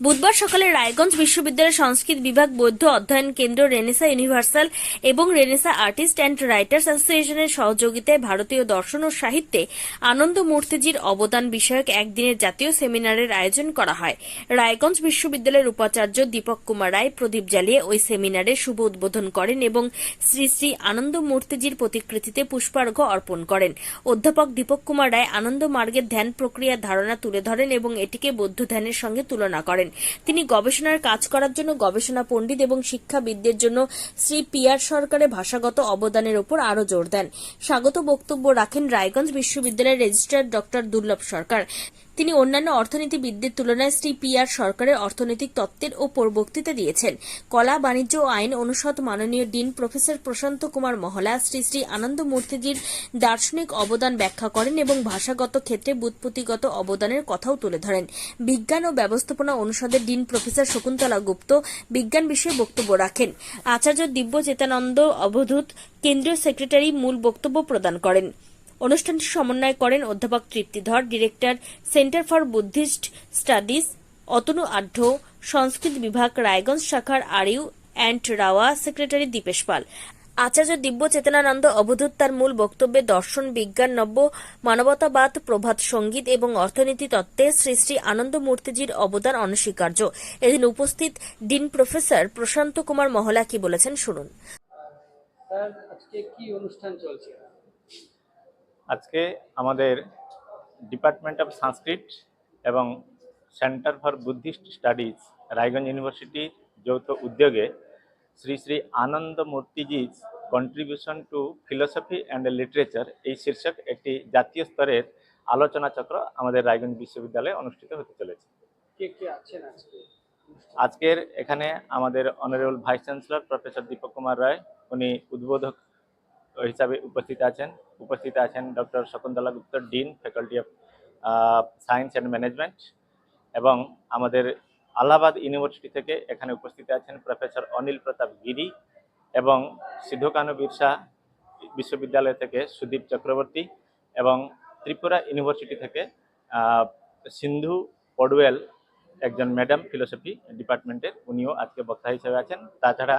বুধবার সকালে রায়গঞ্জ বিশ্ববিদ্যালয়ের সংস্কৃত বিভাগ বৌদ্ধ অধ্যয়ন কেন্দ্র রেনেসা ইউনিভার্সাল এবং রেনেসা আর্টিস্ট অ্যান্ড রাইটার্স অ্যাসোসিয়েশনের সহযোগিতায় ভারতীয় দর্শন ও সাহিত্যে আনন্দ মূর্তিজির অবদান বিষয়ক একদিনের জাতীয় সেমিনারের আয়োজন করা হয়। রায়গঞ্জ বিশ্ববিদ্যালয়ের উপাচার্য দীপক কুমার রায় প্রদীপ জ্বালিয়ে ওই সেমিনারে শুভ উদ্বোধন করেন এবং শ্রী শ্রী আনন্দ মূর্তিজির প্রতিকৃতিতে পুষ্পার্ঘ্য অর্পণ করেন। অধ্যাপক দীপক কুমার রায় আনন্দ মার্গের ধ্যান প্রক্রিয়ার ধারণা তুলে ধরেন এবং এটিকে বৌদ্ধ ধ্যানের সঙ্গে তুলনা করেন। তিনি গবেষণার কাজ করার জন্য গবেষণা পণ্ডিত এবং শিক্ষাবিদদের জন্য শ্রী পিয়ার সরকারের ভাষাগত অবদানের উপর আরও জোর দেন। স্বাগত বক্তব্য রাখেন রায়গঞ্জ বিশ্ববিদ্যালয়ের রেজিস্ট্রার ডক্টর দুর্লভ সরকার। তিনি অন্যান্য অর্থনীতিবিদদের তুলনায় শ্রী পিয়ার সরকারের অর্থনৈতিক তত্ত্বের ওপর বক্তৃতা দিয়েছেন। কলা, বাণিজ্য ও আইন অনুষদ মাননীয় ডিন প্রফেসর প্রশান্ত কুমার মহলা শ্রী শ্রী আনন্দ মূর্তিজির দার্শনিক অবদান ব্যাখ্যা করেন এবং ভাষাগত ক্ষেত্রে বুৎপত্তিগত অবদানের কথাও তুলে ধরেন। বিজ্ঞান ও ব্যবস্থাপনা অনুষদের ডিন প্রফেসর শকুন্তলা গুপ্ত বিজ্ঞান বিষয়ে বক্তব্য রাখেন। আচার্য দিব্য চেতানন্দ অবধূত কেন্দ্রীয় সেক্রেটারি মূল বক্তব্য প্রদান করেন। অনুষ্ঠানটি সমন্বয় করেন অধ্যাপক Triptidhar, director centre for Buddhist studies Atanu Adhya, Sanskrit বিভাগ রায়গঞ্জ শাখার আরিউ অ্যান্ড রাওয়া, সেক্রেটারি দীপেশ পাল। আচার্য দিব্য চেতনানন্দ অবধূত তার মূল বক্তব্যে দর্শন বিজ্ঞান নব্য মানবতাবাদ প্রভাত সংগীত এবং অর্থনীতি তত্ত্বে শ্রী শ্রী আনন্দ মূর্তিজির অবদান অনস্বীকার্য। এদিন উপস্থিত ডিন প্রফেসর প্রশান্ত কুমার মহলা কি বলেছেন শুনুন। আজকে কি অনুষ্ঠান চলছে? আজকে আমাদের ডিপার্টমেন্ট অফ সংস্কৃত এবং centre for Buddhist studies Raiganj ইউনিভার্সিটির যৌথ উদ্যোগে Shri Shri Ananda মূর্তিজিজ contribution to philosophy and literature এই শীর্ষক একটি জাতীয় স্তরের আলোচনা চক্র আমাদের রায়গঞ্জ বিশ্ববিদ্যালয়ে অনুষ্ঠিত হতে চলেছে। আজকের এখানে আমাদের honourable vice chancellor professor Dipak Kumar Ray উনি উদ্বোধক হিসাবে উপস্থিত আছেন। উপস্থিত আছেন doctor Shakuntala Gupta dean faculty of science and management এবং আমাদের আলাহাবাদ ইউনিভার্সিটি থেকে এখানে উপস্থিত আছেন প্রফেসর অনিল প্রতাপ গিরি এবং সিধু কানু বিরসা বিশ্ববিদ্যালয় থেকে সুদীপ চক্রবর্তী এবং ত্রিপুরা ইউনিভার্সিটি থেকে সিন্ধু পডওয়েল একজন ম্যাডাম ফিলোসফি ডিপার্টমেন্টের উনিও আজকে বক্তা হিসেবে আছেন। তাছাড়া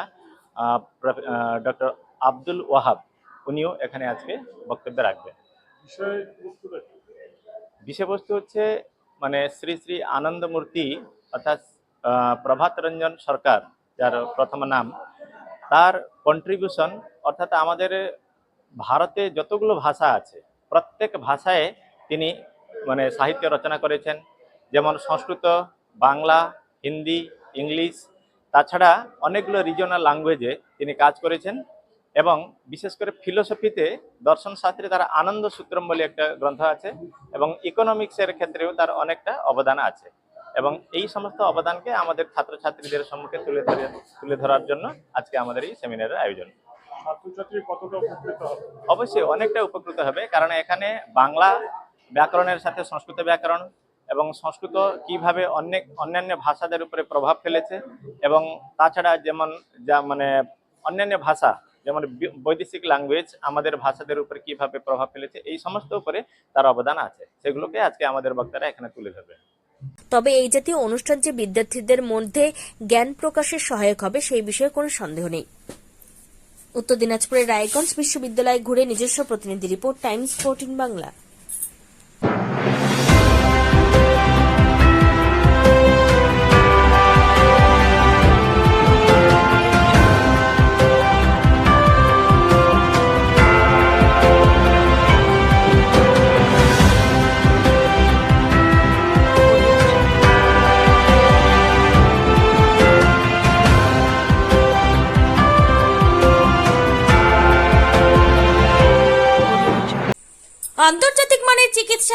ডক্টর আব্দুল ওয়াহাব উনিও এখানে আজকে বক্তব্য রাখবেন। বিষয়বস্তু হচ্ছে মানে শ্রী শ্রী আনন্দমূর্তি অর্থাৎ প্রভাত রঞ্জন সরকার, যার প্রথম নাম, তার কন্ট্রিবিউশন অর্থাৎ আমাদের ভারতে যতগুলো ভাষা আছে, প্রত্যেক ভাষায় তিনি মানে সাহিত্য রচনা করেছেন। যেমন সংস্কৃত, বাংলা, হিন্দি, ইংলিশ, তাছাড়া অনেকগুলো রিজনাল ল্যাঙ্গুয়েজে তিনি কাজ করেছেন এবং বিশেষ করে ফিলোসফিতে দর্শন শাস্ত্রে তার আনন্দ সূত্রম বলে একটা গ্রন্থ আছে এবং ইকোনমিক্সের ক্ষেত্রেও তার অনেকটা অবদান আছে। এবং এই সমস্ত অবদানকে আমাদের ছাত্রছাত্রীদের সম্মুখে তুলে ধরে তুলে ধরার জন্য আজকে আমাদের এই সেমিনারের আয়োজন। অবশ্যই অনেকটা উপকৃত হবে কারণ এখানে বাংলা ব্যাকরণের সাথে সংস্কৃত ব্যাকরণ এবং সংস্কৃত কীভাবে অনেক অন্যান্য ভাষাদের উপরে প্রভাব ফেলেছে এবং তাছাড়া যেমন যা মানে অন্যান্য ভাষা যেমন বৈদেশিক ল্যাঙ্গুয়েজ আমাদের ভাষাদের উপরে কীভাবে প্রভাব ফেলেছে এই সমস্ত উপরে তার অবদান আছে। সেগুলোকে আজকে আমাদের বক্তারা এখানে তুলে ধরবে। তবে এই জাতীয় অনুষ্ঠান যে বিদ্যার্থীদের মধ্যে জ্ঞান প্রকাশের সহায়ক হবে, সেই বিষয়ে কোনো সন্দেহ নেই। উত্তর দিনাজপুরের রায়গঞ্জ বিশ্ববিদ্যালয়ে ঘুরে নিজস্ব প্রতিনিধি রিপোর্ট, টাইমস, ফোরটিন বাংলা।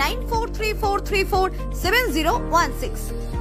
9434347016.